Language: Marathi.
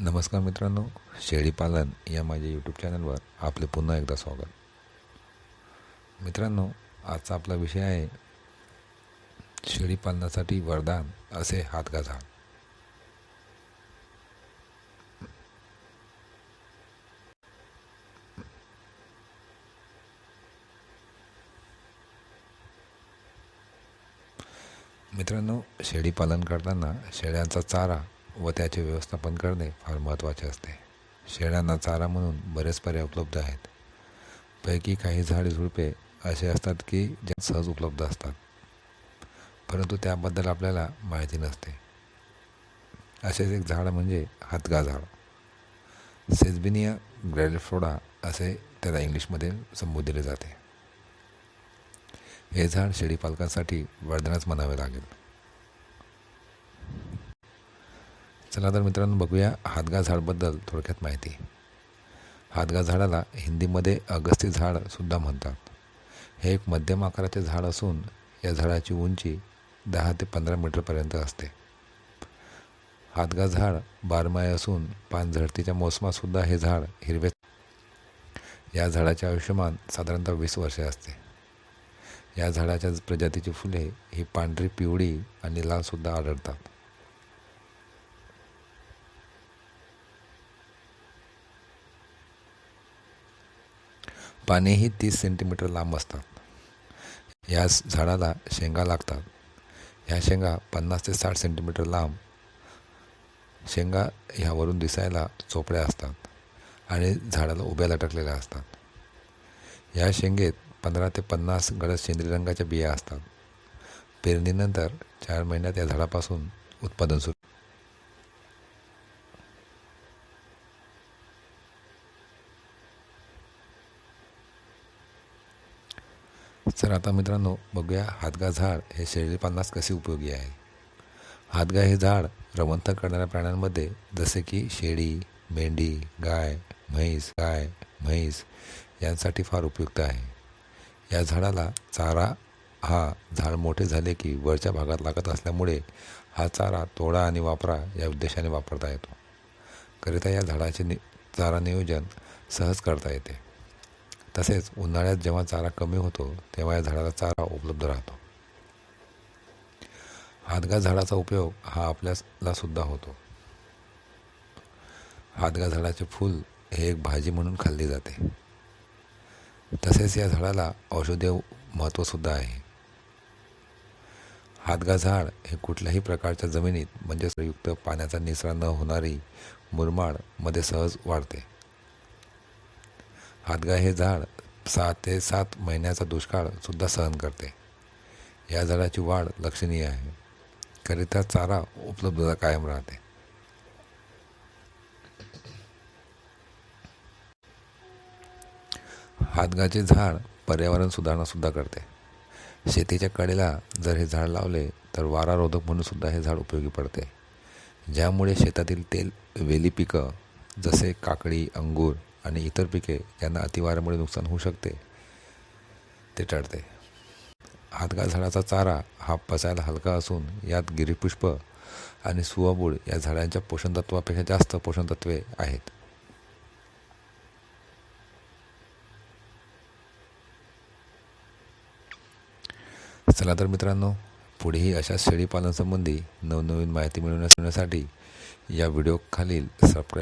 नमस्कार मित्रांनो शेळीपालन या माझ्या यूट्यूब चॅनलवर आपले पुन्हा एकदा स्वागत. मित्रांनो आजचा आपला विषय आहे शेळीपालनासाठी वरदान असे हातगा झाड मित्रांनो शेळीपालन करताना शेळ्यांचा चारा व त्याचे व्यवस्थापन करणे फार महत्त्वाचे असते. शेळ्यांना चारा म्हणून बरेच पर्याय उपलब्ध आहेत. पैकी काही झाडे झुडपे असे असतात की ज्या सहज उपलब्ध असतात. परंतु त्याबद्दल आपल्याला माहिती नसते. असेच एक झाड म्हणजे हातगा झाड. सेजबिनिया ग्रॅलिफ्रोडा असे त्याला इंग्लिशमध्ये संबोधले जाते. हे झाड शेळीपालकांसाठी वर्धनच म्हणावे लागेल. चला तर मित्रांनो बघूया हातगा झाडबद्दल थोडक्यात माहिती. हातगा झाडाला हिंदीमध्ये अगस्ती झाडसुद्धा म्हणतात. हे एक मध्यम आकाराचे झाड असून या झाडाची उंची दहा ते पंधरा मीटरपर्यंत असते. हातगा झाड बारमाही असून पानझडतीच्या मोसमातसुद्धा हे झाड हिरवे या झाडाचे आयुष्यमान साधारणतः वीस वर्षे असते. या झाडाच्या प्रजातीची फुले ही पांढरी पिवळी आणि लालसुद्धा आढळतात. पानेही तीस सेंटीमीटर लांब असतात. या झाडाला शेंगा लागतात. ह्या शेंगा पन्नास ते साठ सेंटीमीटर लांब. शेंगा ह्यावरून दिसायला चोपड्या असतात आणि झाडाला उभ्या लटकलेल्या असतात. या शेंगेत पंधरा ते पन्नास गडद शेंद्री रंगाच्या बिया असतात. पेरणीनंतर चार महिन्यात या झाडापासून उत्पादन सुरू तर आता मित्रांनो बघूया हातगा झाड हे शेळीपालनास कसे उपयोगी आहे. हातगा हे झाड रवंथ करणाऱ्या प्राण्यांमध्ये जसे की शेळी मेंढी गाय म्हैस गाय म्हैस यांसाठी फार उपयुक्त आहे. या झाडाला चारा हा झाड मोठे झाले की वरच्या भागात लागत असल्यामुळे हा चारा तोडा आणि वापरा या उद्देशाने वापरता येतो. करिता या झाडाचे नि चारा नियोजन सहज करता येते. तसेच उन्हाळ्यात जेव्हा चारा कमी होतो तेव्हा या झाडाला चारा उपलब्ध राहतो. हादगा झाडाचा उपयोग हा आपल्याला सुद्धा होतो. हादगा झाडाचे फूल हे एक भाजी म्हणून खाल्ली जाते. तसेच या झाडाला औषधीय महत्त्वसुद्धा आहे. हादगा झाड हे कुठल्याही प्रकारच्या जमिनीत म्हणजे युक्त पाण्याचा निचरा न होणारी मुरमाडमध्ये सहज वाढते. हातगा हे झाड सहा ते सात महिन्याचा दुष्काळसुद्धा सहन करते. या झाडाची वाढ लक्षणीय आहे. करिता चारा उपलब्धता कायम राहते. हातगाचे झाड पर्यावरण सुधारणासुद्धा करते. शेतीच्या कडेला जर हे झाड लावले तर वारारोधक म्हणून सुद्धा हे झाड उपयोगी पडते. ज्यामुळे शेतातील तेल वेली पिकं जसे काकडी अंगूर आणि इतर पिके ज्यांना अतिवाऱ्यामुळे नुकसान होऊ शकते ते टळते. हातगा झाडाचा चारा हा पचायला हलका असून यात गिरीपुष्प आणि सुवाबूळ या झाडांच्या पोषणतत्वापेक्षा जास्त पोषणतत्वे आहेत. चला तर मित्रांनो पुढेही अशा शेळीपालनसंबंधी नवनवीन माहिती मिळवण्यासाठी या व्हिडिओ खालील सबस्क्राईब